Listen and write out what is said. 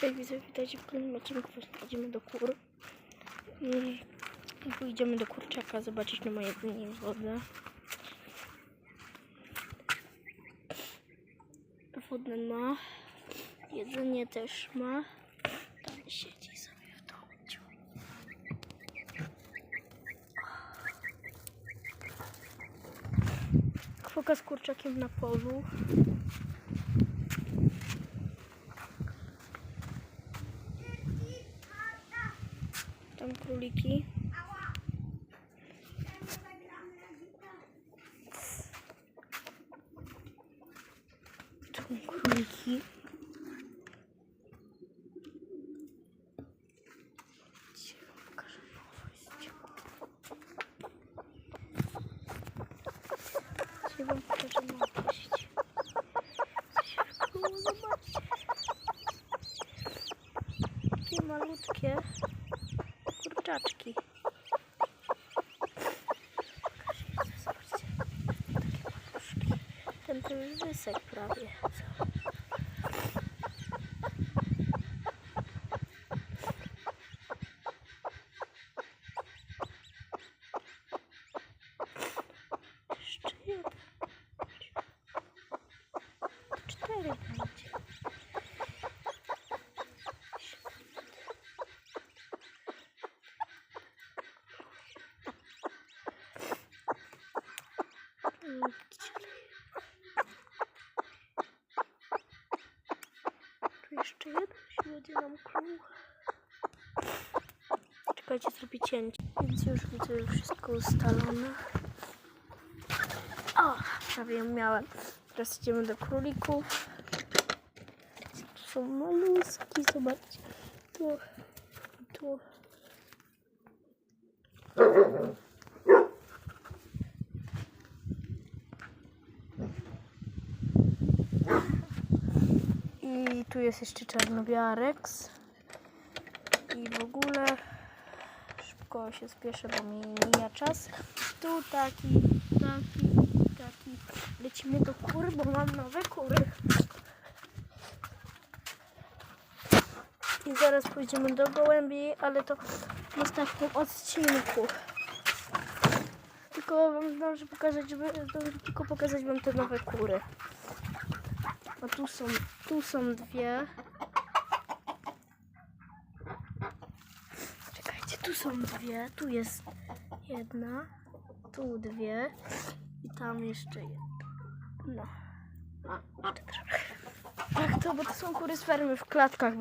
Cześć, widzę, witajcie w kolejnym odcinku. Właśnie idziemy do kur. Mm, I pójdziemy do kurczaka zobaczyć na moje jedzenie i wodę. Wodę ma. Jedzenie też ma. Tam siedzi sobie w. Kwoka z kurczakiem na polu. Tam króliki. Tu króliki. Malutkie kurczaczki. Ten to już wysek prawie. Jeszcze jeden. Cztery będzie. Mm, Tu jeszcze jeden będzie nam kruł. Czekajcie, zrobię cięcie. Więc już widzę już wszystko ustalone. O, prawie ją miałem. Teraz idziemy do królików. Tu są maluski, zobaczcie. Tu, tu. I tu jest jeszcze czarnowiarek. I w ogóle szybko się spieszę, bo mi mija czas. Tu taki, taki, taki. Lecimy do kury, bo mam nowe kury. I zaraz pójdziemy do gołębi, ale to w następnym odcinku. Tylko wam zdążę pokazać, żeby, tylko pokazać wam te nowe kury. A tu są, tu są dwie. Czekajcie, tu są dwie. Tu jest jedna. Tu dwie. I tam jeszcze jedna. No. Tak, to, bo to są kury z fermy w klatkach.